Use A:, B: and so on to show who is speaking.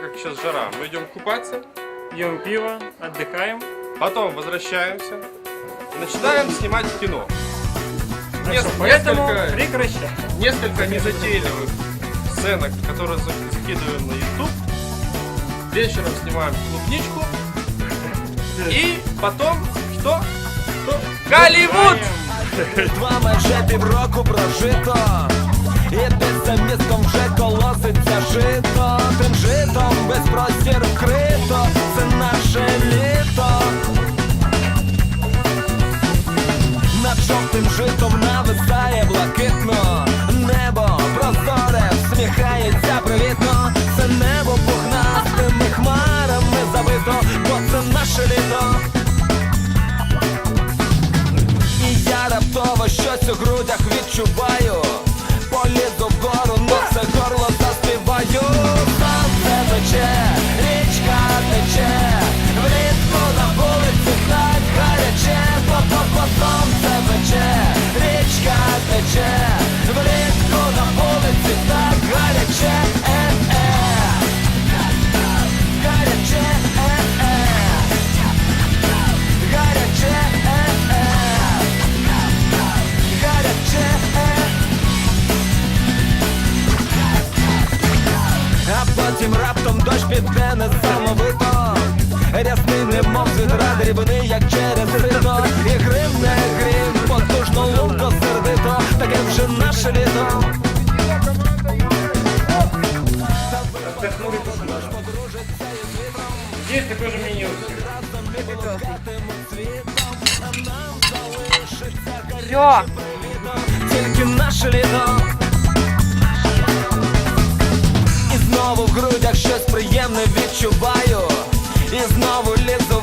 A: так как сейчас жара, мы идем купаться,
B: Пьем пиво, отдыхаем.
A: потом возвращаемся и начинаем снимать кино. Нес-
B: поэтому
A: несколько-
B: прекращай.
A: Несколько незатейливых сценок, которые за- закидываем на YouTube. Вечером снимаем клубничку. И потом что? Что? Голливуд!
C: Два майже півроку прожито вкрито Це наше літо. Над жовтим житом нависає блакитно Небо прозоре, всміхається привітно. Це небо пухнастими хмарами забито Бо це наше літо. І я раптово щось у грудях відчуваю По-по-по сонце тече, річка тече Влітку на вулиці так гаряче Е-е Гаряче, е-е Гаряче, е-е гаряче. А потім раптом дощ піде несамовито немов з відра дрібний, як через сито І грим не грім, потужно лунко сердито Таке вже наше літо
B: Здесь такой же меню.
D: Все.
C: тільки наше літо. І знову в грудях щось приємне відчуваю. І знову лізу